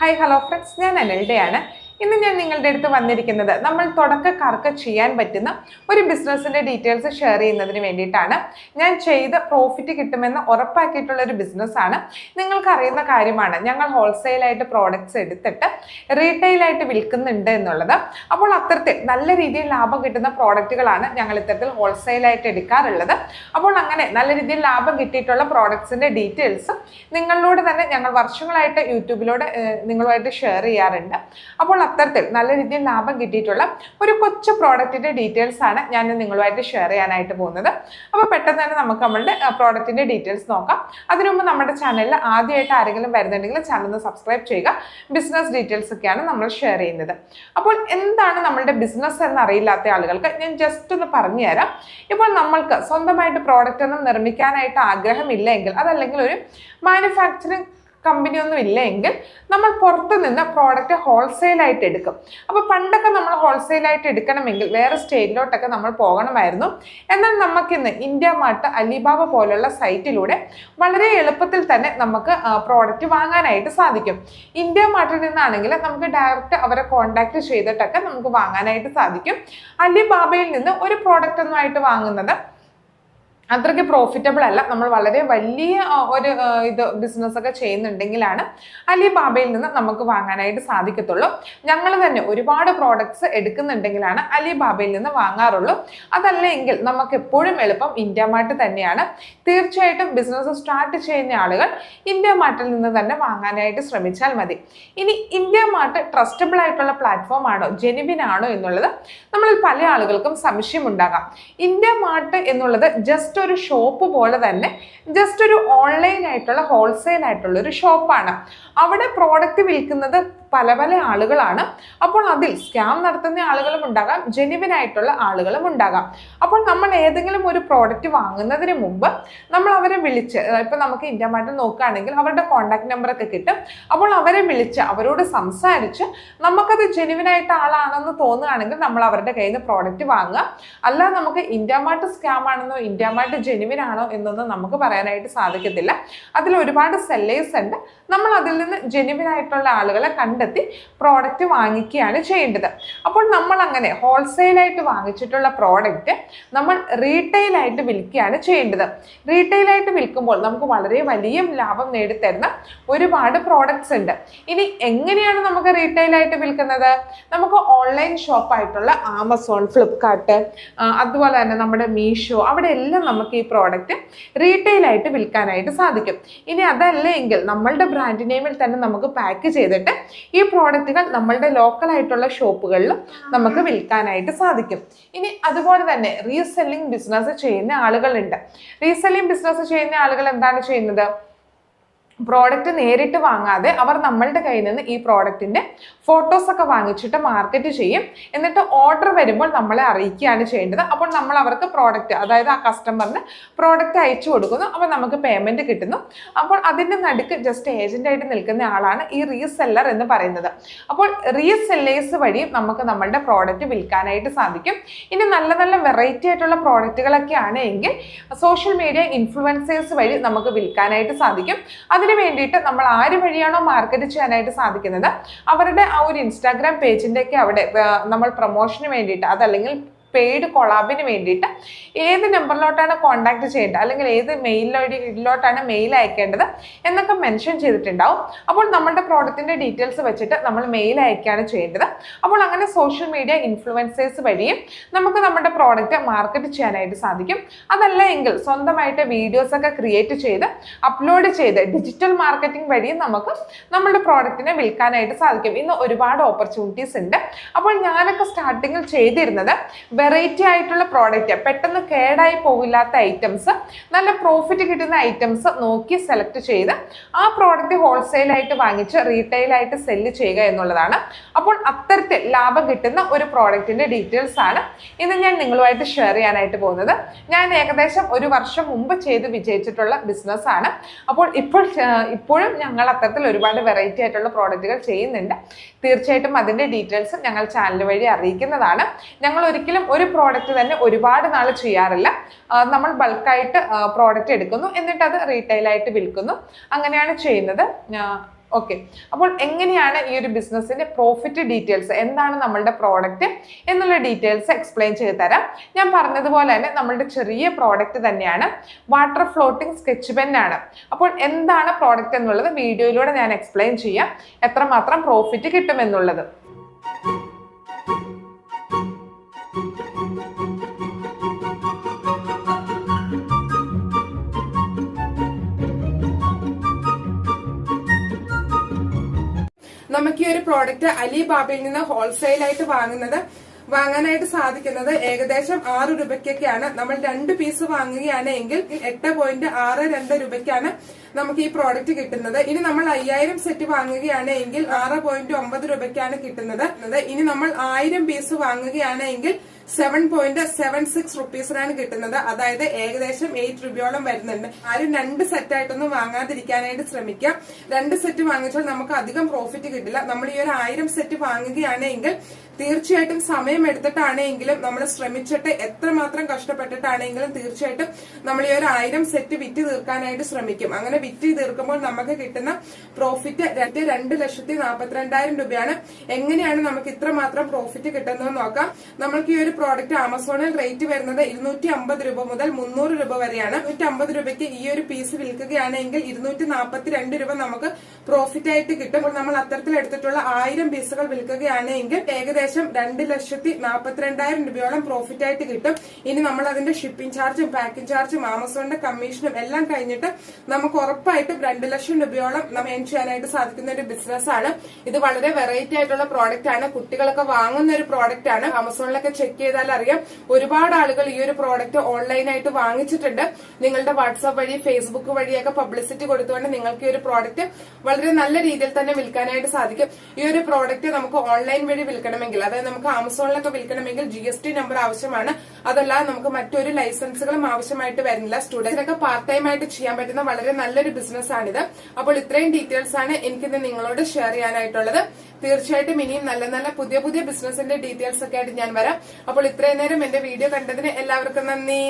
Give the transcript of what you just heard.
Hi hello friends ഞാൻ അനൽഡയാണ്. ഇന്ന് ഞാൻ നിങ്ങളുടെ അടുത്ത് വന്നിരിക്കുന്നത് നമ്മൾ തുടക്കക്കാർക്ക് ചെയ്യാൻ പറ്റുന്ന ഒരു ബിസിനസ്സിന്റെ ഡീറ്റെയിൽസ് ഷെയർ ചെയ്യുന്നതിന് വേണ്ടിയിട്ടാണ്. ഞാൻ ചെയ്ത് പ്രോഫിറ്റ് കിട്ടുമെന്ന് ഉറപ്പാക്കിയിട്ടുള്ള ഒരു ബിസിനസ്സാണ്. നിങ്ങൾക്കറിയുന്ന കാര്യമാണ് ഞങ്ങൾ ഹോൾസെയിലായിട്ട് പ്രോഡക്റ്റ്സ് എടുത്തിട്ട് റീറ്റെയിലായിട്ട് വിൽക്കുന്നുണ്ട് എന്നുള്ളത്. അപ്പോൾ അത്തരത്തിൽ നല്ല രീതിയിൽ ലാഭം കിട്ടുന്ന പ്രോഡക്റ്റുകളാണ് ഞങ്ങൾ ഇത്തരത്തിൽ ഹോൾസെയിലായിട്ട് എടുക്കാറുള്ളത്. അപ്പോൾ അങ്ങനെ നല്ല രീതിയിൽ ലാഭം കിട്ടിയിട്ടുള്ള പ്രോഡക്ട്സിന്റെ ഡീറ്റെയിൽസ് നിങ്ങളിലൂടെ തന്നെ ഞങ്ങൾ വർഷങ്ങളായിട്ട് യൂട്യൂബിലൂടെ നിങ്ങളുമായിട്ട് ഷെയർ ചെയ്യാറുണ്ട്. അപ്പോൾ അത്തരത്തിൽ നല്ല രീതിയിൽ ലാഭം കിട്ടിയിട്ടുള്ള ഒരു കൊച്ചു പ്രോഡക്റ്റിന്റെ ഡീറ്റെയിൽസ് ആണ് ഞാൻ നിങ്ങളുമായിട്ട് ഷെയർ ചെയ്യാനായിട്ട് പോകുന്നത്. അപ്പോൾ പെട്ടെന്ന് തന്നെ നമുക്ക് നമ്മളുടെ പ്രോഡക്റ്റിന്റെ ഡീറ്റെയിൽസ് നോക്കാം. അതിനു മുമ്പ് നമ്മുടെ ചാനലിൽ ആദ്യമായിട്ട് ആരെങ്കിലും വരുന്നുണ്ടെങ്കിൽ ചാനൽ ഒന്ന് സബ്സ്ക്രൈബ് ചെയ്യുക. ബിസിനസ് ഡീറ്റെയിൽസ് ഒക്കെയാണ് നമ്മൾ ഷെയർ ചെയ്യുന്നത്. അപ്പോൾ എന്താണ് നമ്മളുടെ ബിസിനസ് എന്ന് അറിയില്ലാത്ത ആളുകൾക്ക് ഞാൻ ജസ്റ്റ് ഒന്ന് പറഞ്ഞു തരാം. ഇപ്പോൾ നമ്മൾക്ക് സ്വന്തമായിട്ട് പ്രോഡക്റ്റ് ഒന്നും നിർമ്മിക്കാനായിട്ട് ആഗ്രഹമില്ലെങ്കിൽ അതല്ലെങ്കിൽ ഒരു മാനുഫാക്ചറിങ് കമ്പനി ഒന്നും ഇല്ല എങ്കിൽ നമ്മൾ പുറത്ത് നിന്ന് പ്രോഡക്റ്റ് ഹോൾസെയിലായിട്ട് എടുക്കും. അപ്പോൾ പണ്ടൊക്കെ നമ്മൾ ഹോൾസെയിലായിട്ട് എടുക്കണമെങ്കിൽ വേറെ സ്റ്റേറ്റിലോട്ടൊക്കെ നമ്മൾ പോകണമായിരുന്നു. എന്നാൽ നമുക്കിന്ന് ഇന്ത്യ മാർട്ട് അലിബാബ പോലുള്ള സൈറ്റിലൂടെ വളരെ എളുപ്പത്തിൽ തന്നെ നമുക്ക് പ്രോഡക്റ്റ് വാങ്ങാനായിട്ട് സാധിക്കും. ഇന്ത്യ മാർട്ടിൽ നിന്നാണെങ്കിൽ നമുക്ക് ഡയറക്റ്റ് അവരെ കോൺടാക്ട് ചെയ്തിട്ടൊക്കെ നമുക്ക് വാങ്ങാനായിട്ട് സാധിക്കും. അലിബാബയിൽ നിന്ന് ഒരു പ്രോഡക്റ്റ് ഒന്നുമായിട്ട് വാങ്ങുന്നത് അത്രയ്ക്ക് പ്രോഫിറ്റബിൾ അല്ല. നമ്മൾ വളരെ വലിയ ഒരു ഇത് ബിസിനസ് ഒക്കെ ചെയ്യുന്നുണ്ടെങ്കിലാണ് അലിബാബയിൽ നിന്ന് നമുക്ക് വാങ്ങാനായിട്ട് സാധിക്കത്തുള്ളൂ. ഞങ്ങൾ തന്നെ ഒരുപാട് പ്രോഡക്ട്സ് എടുക്കുന്നുണ്ടെങ്കിലാണ് അലിബാബയിൽ നിന്ന് വാങ്ങാറുള്ളൂ. അതല്ലെങ്കിൽ നമുക്ക് എപ്പോഴും എളുപ്പം ഇന്ത്യ മാർട്ട് തന്നെയാണ്. തീർച്ചയായിട്ടും ബിസിനസ് സ്റ്റാർട്ട് ചെയ്യുന്ന ആളുകൾ ഇന്ത്യ മാർട്ടിൽ നിന്ന് തന്നെ വാങ്ങാനായിട്ട് ശ്രമിച്ചാൽ മതി. ഇനി ഇന്ത്യ മാർട്ട് ട്രസ്റ്റബിൾ ആയിട്ടുള്ള പ്ലാറ്റ്ഫോം ആണോ ജെനുവിൻ ആണോ എന്നുള്ളത് നമ്മൾ പല ആളുകൾക്കും സംശയമുണ്ടാകാം ഇന്ത്യ മാർട്ട് എന്നുള്ളത് ജസ്റ്റ് ഒരു ഷോപ്പ് പോലെ തന്നെ ജസ്റ്റ് ഒരു ഓൺലൈൻ ആയിട്ടുള്ള ഹോൾസെയിൽ ആയിട്ടുള്ള ഒരു ഷോപ്പാണ്. അവിടെ പ്രോഡക്റ്റ് വിൽക്കുന്നത് പല പല ആളുകളാണ്. അപ്പോൾ അതിൽ സ്കാം നടത്തുന്ന ആളുകളും ഉണ്ടാകാം ജെനുവിൻ ആയിട്ടുള്ള ആളുകളും ഉണ്ടാകാം. അപ്പോൾ നമ്മൾ ഏതെങ്കിലും ഒരു പ്രോഡക്റ്റ് വാങ്ങുന്നതിന് മുമ്പ് നമ്മൾ അവരെ വിളിച്ച് ഇപ്പം നമുക്ക് ഇന്ത്യ മാർട്ടിൽ നോക്കുകയാണെങ്കിൽ അവരുടെ കോൺടാക്ട് നമ്പറൊക്കെ കിട്ടും. അപ്പോൾ അവരെ വിളിച്ച് അവരോട് സംസാരിച്ച് നമുക്കത് ജെനുവിൻ ആയിട്ട് ആളാണെന്ന് തോന്നുകയാണെങ്കിൽ നമ്മൾ അവരുടെ കയ്യിൽ നിന്ന് പ്രോഡക്റ്റ് വാങ്ങുക. അല്ല നമുക്ക് ഇന്ത്യ സ്കാം ആണെന്നോ ഇന്ത്യ ജെനുവിൻ ആണോ എന്നൊന്നും നമുക്ക് പറയാനായിട്ട് സാധിക്കത്തില്ല. അതിൽ ഒരുപാട് സെല്ലേഴ്സ് ഉണ്ട്. നമ്മൾ അതിൽ നിന്ന് ജെനുവിൻ ആയിട്ടുള്ള ആളുകളെ കണ്ടെത്തി പ്രോഡക്റ്റ് വാങ്ങിക്കുകയാണ് ചെയ്യേണ്ടത്. അപ്പോൾ നമ്മൾ അങ്ങനെ ഹോൾസെയിലായിട്ട് വാങ്ങിച്ചിട്ടുള്ള പ്രോഡക്റ്റ് നമ്മൾ റീറ്റെയിലായിട്ട് വിൽക്കുകയാണ് ചെയ്യേണ്ടത്. റീറ്റെയിലായിട്ട് വിൽക്കുമ്പോൾ നമുക്ക് വളരെ വലിയ ലാഭം നേടിത്തരുന്ന ഒരുപാട് പ്രോഡക്ട്സ് ഉണ്ട്. ഇനി എങ്ങനെയാണ് നമുക്ക് റീറ്റെയിലായിട്ട് വിൽക്കുന്നത്? നമുക്ക് ഓൺലൈൻ ഷോപ്പായിട്ടുള്ള ആമസോൺ ഫ്ലിപ്കാർട്ട് അതുപോലെ തന്നെ നമ്മുടെ മീഷോ അവിടെ എല്ലാം നമുക്ക് ഈ പ്രോഡക്റ്റ് റീറ്റെയിൽ ആയിട്ട് വിൽക്കാനായിട്ട് സാധിക്കും. ഇനി അതല്ലെങ്കിൽ നമ്മളുടെ ബ്രാൻഡ് നെയിമിൽ തന്നെ നമുക്ക് പാക്ക് ചെയ്തിട്ട് ഈ പ്രോഡക്റ്റുകൾ നമ്മളുടെ ലോക്കൽ ആയിട്ടുള്ള ഷോപ്പുകളിലും നമുക്ക് വിൽക്കാനായിട്ട് സാധിക്കും. ഇനി അതുപോലെ തന്നെ റീസെല്ലിംഗ് ബിസിനസ് ചെയ്യുന്ന ആളുകളുണ്ട്. റീസെല്ലിംഗ് ബിസിനസ് ചെയ്യുന്ന ആളുകൾ എന്താണ് ചെയ്യുന്നത്? പ്രോഡക്റ്റ് നേരിട്ട് വാങ്ങാതെ അവർ നമ്മളുടെ കയ്യിൽ നിന്ന് ഈ പ്രോഡക്റ്റിന്റെ ഫോട്ടോസ് ഒക്കെ വാങ്ങിച്ചിട്ട് മാർക്കറ്റ് ചെയ്യും. എന്നിട്ട് ഓർഡർ വരുമ്പോൾ നമ്മളെ അറിയിക്കുകയാണ് ചെയ്യേണ്ടത്. അപ്പോൾ നമ്മൾ അവർക്ക് പ്രോഡക്റ്റ് അതായത് ആ കസ്റ്റമറിന് പ്രോഡക്റ്റ് അയച്ചു കൊടുക്കുന്നു. അപ്പോൾ നമുക്ക് പേയ്മെന്റ് കിട്ടുന്നു. അപ്പോൾ അതിന്റെ നടുക്ക് ജസ്റ്റ് ഏജന്റായിട്ട് നിൽക്കുന്ന ആളാണ് ഈ റീസെല്ലർ എന്ന് പറയുന്നത്. അപ്പോൾ റീസെല്ലേഴ്സ് വഴി നമുക്ക് നമ്മളുടെ പ്രോഡക്റ്റ് വിൽക്കാനായിട്ട് സാധിക്കും. ഇനി നല്ല നല്ല വെറൈറ്റി ആയിട്ടുള്ള പ്രോഡക്റ്റുകളൊക്കെ ആണെങ്കിൽ സോഷ്യൽ മീഡിയ ഇൻഫ്ലുവൻസേഴ്സ് വഴി നമുക്ക് വിൽക്കാനായിട്ട് സാധിക്കും. അതിന് വേണ്ടിയിട്ട് നമ്മൾ ആര് വഴിയാണോ മാർക്കറ്റ് ചെയ്യാനായിട്ട് സാധിക്കുന്നത് അവരുടെ ആ ഒരു ഇൻസ്റ്റാഗ്രാം പേജിന്റെ ഒക്കെ അവിടെ നമ്മൾ പ്രൊമോഷന് വേണ്ടിയിട്ട് അതല്ലെങ്കിൽ പെയ്ഡ് കൊളാബിന് വേണ്ടിയിട്ട് ഏത് നമ്പറിലോട്ടാണ് കോൺടാക്ട് ചെയ്യേണ്ടത്? അല്ലെങ്കിൽ ഏത് മെയിലിലോട്ടാണ് മെയിൽ അയക്കേണ്ടത്? എന്നൊക്കെ മെൻഷൻ ചെയ്തിട്ടുണ്ടാവും. അപ്പോൾ നമ്മളുടെ പ്രോഡക്റ്റിന്റെ ഡീറ്റെയിൽസ് വെച്ചിട്ട് നമ്മൾ മെയിൽ അയക്കുകയാണ് ചെയ്യേണ്ടത്. അപ്പോൾ അങ്ങനെ സോഷ്യൽ മീഡിയ ഇൻഫ്ലുവൻസേഴ്സ് വഴിയും നമുക്ക് നമ്മുടെ പ്രോഡക്റ്റ് മാർക്കറ്റ് ചെയ്യാനായിട്ട് സാധിക്കും. അതല്ല എങ്കിൽ സ്വന്തമായിട്ട് വീഡിയോസൊക്കെ ക്രിയേറ്റ് ചെയ്ത് അപ്ലോഡ് ചെയ്ത് ഡിജിറ്റൽ മാർക്കറ്റിംഗ് വഴിയും നമുക്ക് നമ്മുടെ പ്രോഡക്റ്റിനെ വിൽക്കാനായിട്ട് സാധിക്കും. ഇന്ന് ഒരുപാട് ഓപ്പർച്യൂണിറ്റീസ് ഉണ്ട്. അപ്പോൾ ഞാനൊക്കെ സ്റ്റാർട്ടിങ്ങിൽ ചെയ്തിരുന്നത് വെറൈറ്റി ആയിട്ടുള്ള പ്രോഡക്റ്റ് പെട്ടെന്ന് കേടായി പോകില്ലാത്ത ഐറ്റംസ് നല്ല പ്രോഫിറ്റ് കിട്ടുന്ന ഐറ്റംസ് നോക്കി സെലക്ട് ചെയ്ത് ആ പ്രോഡക്റ്റ് ഹോൾസെയിലായിട്ട് വാങ്ങിച്ച് റീറ്റെയിലായിട്ട് സെല്ല് ചെയ്യുക എന്നുള്ളതാണ്. അപ്പോൾ അത്തരത്തിൽ ലാഭം കിട്ടുന്ന ഒരു പ്രോഡക്റ്റിന്റെ ഡീറ്റെയിൽസ് ആണ് ഇന്ന് ഞാൻ നിങ്ങളുമായിട്ട് ഷെയർ ചെയ്യാനായിട്ട് പോകുന്നത്. ഞാൻ ഏകദേശം ഒരു വർഷം മുമ്പ് ചെയ്ത് വിജയിച്ചിട്ടുള്ള ബിസിനസ് ആണ്. അപ്പോൾ ഇപ്പോൾ ഇപ്പോഴും ഞങ്ങൾ അത്തരത്തിൽ ഒരുപാട് വെറൈറ്റി ആയിട്ടുള്ള പ്രോഡക്റ്റുകൾ ചെയ്യുന്നുണ്ട്. തീർച്ചയായിട്ടും അതിന്റെ ഡീറ്റെയിൽസ് ഞങ്ങൾ ചാനൽ വഴി അറിയിക്കുന്നതാണ്. ഞങ്ങൾ ഒരിക്കലും ഒരു പ്രോഡക്റ്റ് തന്നെ ഒരുപാട് നാൾ ചെയ്യാറില്ല. നമ്മൾ ബൾക്കായിട്ട് പ്രോഡക്റ്റ് എടുക്കുന്നു. എന്നിട്ട് അത് റീറ്റെയിൽ ആയിട്ട് വിൽക്കുന്നു. അങ്ങനെയാണ് ചെയ്യുന്നത്. ഓക്കെ അപ്പോൾ എങ്ങനെയാണ് ഈ ഒരു ബിസിനസ്സിന്റെ പ്രോഫിറ്റ് ഡീറ്റെയിൽസ് എന്താണ് നമ്മളുടെ പ്രോഡക്റ്റ് എന്നുള്ള ഡീറ്റെയിൽസ് എക്സ്പ്ലെയിൻ ചെയ്ത് തരാം. ഞാൻ പറഞ്ഞതുപോലെ തന്നെ നമ്മളുടെ ചെറിയ പ്രോഡക്റ്റ് തന്നെയാണ്. വാട്ടർ ഫ്ലോട്ടിംഗ് സ്കെച്ച് പെൻ ആണ്. അപ്പോൾ എന്താണ് പ്രോഡക്റ്റ് എന്നുള്ളത് വീഡിയോയിലൂടെ ഞാൻ എക്സ്പ്ലെയിൻ ചെയ്യാം. എത്രമാത്രം പ്രോഫിറ്റ് കിട്ടുമെന്നുള്ളത്. ഒരു പ്രോഡക്റ്റ് അലിബാബയിൽ നിന്ന് ഹോൾസെയിൽ ആയിട്ട് വാങ്ങുന്നത്. വാങ്ങാനായിട്ട് സാധിക്കുന്നത് ഏകദേശം ആറ് രൂപയ്ക്കൊക്കെയാണ്. നമ്മൾ രണ്ട് പീസ് വാങ്ങുകയാണ് എങ്കിൽ എട്ട് പോയിന്റ് ആറ് രണ്ട് രൂപയ്ക്കാണ് നമുക്ക് ഈ പ്രോഡക്റ്റ് കിട്ടുന്നത്. ഇനി നമ്മൾ അയ്യായിരം സെറ്റ് വാങ്ങുകയാണ് എങ്കിൽ ആറ് പോയിന്റ് ഒമ്പത് രൂപയ്ക്കാണ് കിട്ടുന്നത്. ഇനി നമ്മൾ ആയിരം പീസ് വാങ്ങുകയാണ് എങ്കിൽ സെവൻ പോയിന്റ് സെവൻ സിക്സ് റുപ്പീസിനാണ് കിട്ടുന്നത്. അതായത് ഏകദേശം എയ്റ്റ് രൂപയോളം വരുന്നുണ്ട്. ആരും രണ്ട് സെറ്റ് ആയിട്ടൊന്നും വാങ്ങാതിരിക്കാനായിട്ട് ശ്രമിക്കാം രണ്ട് സെറ്റ് വാങ്ങിച്ചാൽ നമുക്ക് അധികം പ്രോഫിറ്റ് കിട്ടില്ല. നമ്മൾ ഈ ഒരു ആയിരം സെറ്റ് വാങ്ങുകയാണെങ്കിൽ തീർച്ചയായിട്ടും സമയം എടുത്തിട്ടാണെങ്കിലും നമ്മൾ ശ്രമിച്ചിട്ട് എത്രമാത്രം കഷ്ടപ്പെട്ടിട്ടാണെങ്കിലും തീർച്ചയായിട്ടും നമ്മൾ ഈ ഒരു ആയിരം സെറ്റ് വിറ്റ് തീർക്കാനായിട്ട് ശ്രമിക്കും. അങ്ങനെ വിറ്റ് തീർക്കുമ്പോൾ നമുക്ക് കിട്ടുന്ന പ്രോഫിറ്റ് രണ്ട് രണ്ട് ലക്ഷത്തി നാൽപ്പത്തിരണ്ടായിരം രൂപയാണ്. എങ്ങനെയാണ് നമുക്ക് ഇത്രമാത്രം പ്രോഫിറ്റ് കിട്ടുന്നത് നോക്കാം. നമ്മൾക്ക് ഈ ഒരു പ്രോഡക്റ്റ് ആമസോണിൽ റേറ്റ് വരുന്നത് ഇരുന്നൂറ്റി അമ്പത് രൂപ മുതൽ മുന്നൂറ് രൂപ വരെയാണ്. നൂറ്റി അമ്പത് രൂപയ്ക്ക് ഈ ഒരു പീസ് വിൽക്കുകയാണെങ്കിൽ ഇരുന്നൂറ്റി നാൽപ്പത്തി രണ്ട് രൂപ നമുക്ക് പ്രോഫിറ്റ് ആയിട്ട് കിട്ടും. അപ്പോൾ നമ്മൾ അത്തരത്തിൽ എടുത്തിട്ടുള്ള ആയിരം പീസുകൾ വിൽക്കുകയാണെങ്കിൽ ഏകദേശം രണ്ട് ലക്ഷത്തി നാൽപ്പത്തിരണ്ടായിരം രൂപയോളം പ്രോഫിറ്റ് ആയിട്ട് കിട്ടും. ഇനി നമ്മൾ അതിന്റെ ഷിപ്പിംഗ് ചാർജും പാക്കിംഗ് ചാർജും ആമസോണിന്റെ കമ്മീഷനും എല്ലാം കഴിഞ്ഞിട്ട് നമുക്ക് ഉറപ്പായിട്ടും രണ്ട് ലക്ഷം രൂപയോളം നമ്മൾ ഏൺ ചെയ്യാനായിട്ട് സാധിക്കുന്ന ഒരു ബിസിനസ് ആണ്. ഇത് വളരെ വെറൈറ്റി ആയിട്ടുള്ള പ്രോഡക്റ്റ് ആണ്. കുട്ടികളൊക്കെ വാങ്ങുന്ന ഒരു പ്രോഡക്റ്റ് ആണ്. ആമസോണിലൊക്കെ ചെക്ക് ചെയ്താൽ അറിയാം ഒരുപാട് ആളുകൾ ഈ ഒരു പ്രോഡക്റ്റ് ഓൺലൈനായിട്ട് വാങ്ങിച്ചിട്ടുണ്ട്. നിങ്ങളുടെ വാട്സാപ്പ് വഴി ഫേസ്ബുക്ക് വഴിയൊക്കെ പബ്ലിസിറ്റി കൊടുത്തുകൊണ്ട് നിങ്ങൾക്ക് ഈ ഒരു പ്രോഡക്റ്റ് വളരെ നല്ല രീതിയിൽ തന്നെ വിൽക്കാനായിട്ട് സാധിക്കും. ഈ ഒരു പ്രോഡക്റ്റ് നമുക്ക് ഓൺലൈൻ വഴി വിൽക്കണമെങ്കിൽ അതായത് നമുക്ക് ആമസോണിലൊക്കെ വിൽക്കണമെങ്കിൽ ജി എസ് ടി നമ്പർ ആവശ്യമാണ്. അതല്ലാതെ നമുക്ക് മറ്റൊരു ലൈസൻസുകളും ആവശ്യമായിട്ട് വരുന്നില്ല. സ്റ്റുഡൻസിനൊക്കെ പാർട്ട് ടൈം ആയിട്ട് ചെയ്യാൻ പറ്റുന്ന വളരെ നല്ലൊരു ബിസിനസ് ആണിത്. അപ്പോൾ ഇത്രയും ഡീറ്റെയിൽസ് ആണ് എനിക്കിന്ന് നിങ്ങളോട് ഷെയർ ചെയ്യാനായിട്ടുള്ളത്. തീർച്ചയായിട്ടും ഇനിയും നല്ല നല്ല പുതിയ പുതിയ ബിസിനസിന്റെ ഡീറ്റെയിൽസ് ഒക്കെ ആയിട്ട് ഞാൻ വരാം. അപ്പോൾ ഇത്രയും നേരം എന്റെ വീഡിയോ കണ്ടതിന് എല്ലാവർക്കും നന്ദി.